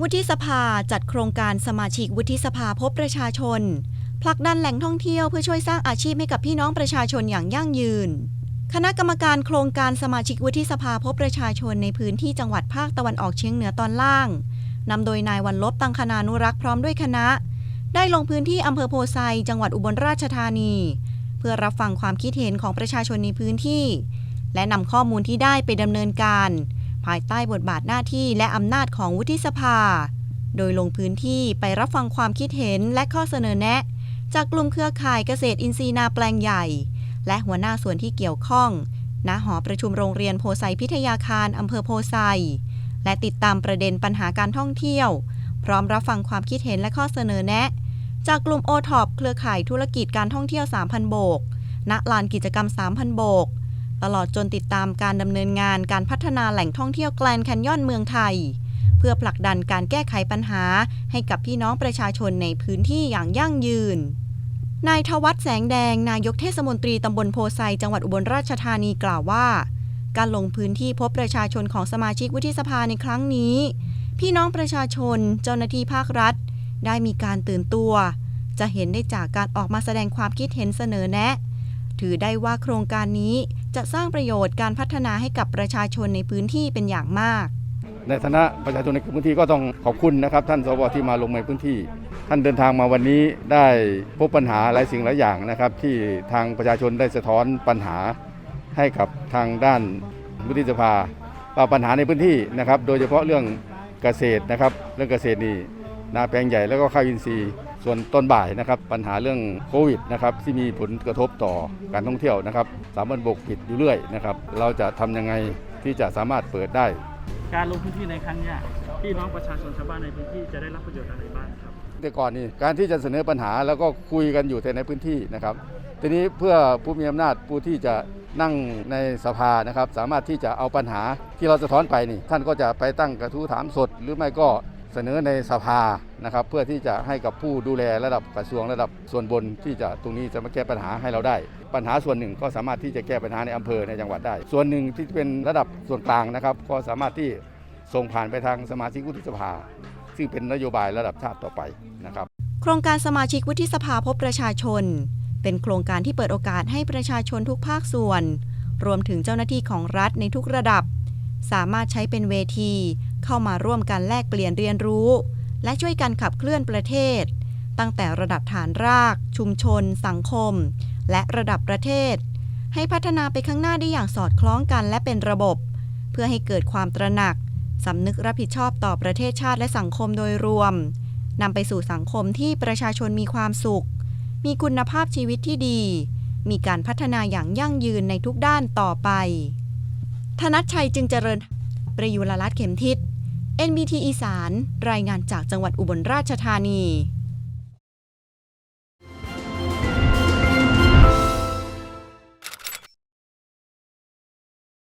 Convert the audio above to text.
วุฒิสภาจัดโครงการสมาชิกวุฒิสภาพบประชาชนผลักดันแหล่งท่องเที่ยวเพื่อช่วยสร้างอาชีพให้กับพี่น้องประชาชนอย่างยั่งยืน คณะกรรมการโครงการสมาชิกวุฒิสภาพบประชาชนในพื้นที่จังหวัดภาคตะวันออกเฉียงเหนือตอนล่างนำโดยนายวันลบตังคณานุรักษ์พร้อมด้วยคณะ ได้ลงพื้นที่อำเภอโพไซจังหวัดอุบลราชธานี เพื่อรับฟังความคิดเห็นของประชาชนในพื้นที่ และนำข้อมูลที่ได้ไปดำเนินการ ภายใต้บทบาทหน้าที่และอำนาจของวุฒิสภา โดยลงพื้นที่ไปรับฟังความคิดเห็นและข้อเสนอแนะ จากกลุ่มเครือข่ายเกษตรอินทรีย์นาแปลงใหญ่ และหัวหน้าส่วนที่เกี่ยวข้อง ณ หอประชุมโรงเรียนโพไซพิทยาคารอำเภอโพไซ และติดตามประเด็นปัญหาการท่องเที่ยว พร้อมรับฟังความคิดเห็นและข้อเสนอแนะ จากกลุ่มโอท็อปเครือข่ายธุรกิจการท่องเที่ยว 3,000 โบก ณ ลานกิจกรรม 3,000 โบก ตลอดจนติดตามการดำเนินงานการพัฒนาแหล่งท่องเที่ยวแกลนแคนยอนเมืองไทย เพื่อผลักดันการแก้ไขปัญหาให้กับพี่น้องประชาชนในพื้นที่อย่างยั่งยืนนายทวัฒแสงแดง นายกเทศมนตรีตำบลโพไซจังหวัดอุบลราชธานีกล่าวว่า การลงพื้นที่พบประชาชนของสมาชิกวุฒิสภาในครั้งนี้ พี่น้องประชาชน เจ้าหน้าที่ภาครัฐ ได้มีการตื่นตัว จะเห็นได้จากการออกมาแสดงความคิดเห็นเสนอแนะ ถือได้ว่าโครงการนี้ จะสร้างประโยชน์การพัฒนาให้กับประชาชนในพื้นที่เป็นอย่างมาก ในฐานะประชาชนในพื้นที่ก็ต้องขอบคุณนะครับ ท่านสวที่มาลงในพื้นที่ ท่านเดินทางมาวันนี้ได้พบปัญหาหลายสิ่งหลายอย่างนะครับ ที่ทางประชาชนได้สะท้อนปัญหาให้กับทางด้านวุฒิสภาว่าปัญหาในพื้นที่นะครับ โดยเฉพาะเรื่องเกษตรนะครับ เรื่องเกษตรนี่ นาแปลงใหญ่แล้วก็ข้าวอินทรีย์ส่วนต้นบ่ายนะครับปัญหาเรื่องโควิดนะครับที่มีผลกระทบต่อการท่องเที่ยวนะครับสามวันบกปิดอยู่เรื่อยนะครับเราจะทำยังไงที่จะสามารถเปิดได้ การลงพื้นที่ในครั้งนี้พี่น้องประชาชนชาวบ้านในพื้นที่จะได้รับประโยชน์อะไรบ้างครับแต่ก่อนนี่การที่จะเสนอปัญหาแล้วก็คุยกันอยู่แต่ในพื้นที่นะครับทีนี้เพื่อผู้มีอำนาจผู้ที่จะนั่งในสภานะครับ สามารถที่จะเอาปัญหาที่เราสะท้อนไปนี่ ท่านก็จะไปตั้งกระทู้ถามสด หรือไม่ก็ เสนอในสภานะครับ เพื่อที่จะให้กับผู้ดูแลระดับกระทรวงระดับส่วนบนที่จะตรงนี้จะมาแก้ปัญหาให้เราได้ ปัญหาส่วนหนึ่งก็สามารถที่จะแก้ปัญหาในอำเภอในจังหวัดได้ ส่วนหนึ่งที่เป็นระดับส่วนกลางนะครับ ก็สามารถที่ส่งผ่านไปทางสมาชิกวุฒิสภา ซึ่งเป็นนโยบายระดับชาติต่อไปนะครับ โครงการสมาชิกวุฒิสภาพบประชาชน เป็นโครงการที่เปิดโอกาสให้ประชาชนทุกภาคส่วน รวมถึงเจ้าหน้าที่ของรัฐในทุกระดับ สามารถใช้เป็นเวที เข้ามาร่วมกันแลกเปลี่ยนเรียนรู้ และช่วยกันขับเคลื่อนประเทศ ตั้งแต่ระดับฐานราก ชุมชน สังคม และระดับประเทศ ให้พัฒนาไปข้างหน้าได้อย่างสอดคล้องกันและเป็นระบบ เพื่อให้เกิดความตระหนักสำนึกรับผิดชอบต่อประเทศชาติและสังคมโดยรวมนำไปสู่สังคมที่ประชาชนมีความสุข มีคุณภาพชีวิตที่ดี มีการพัฒนาอย่างยั่งยืนในทุกด้านต่อไป ธนัชชัยจึงเจริญ ประยุรรัตน์เข็มทิศ NBT อีสาน รายงานจากจังหวัดอุบลราชธานี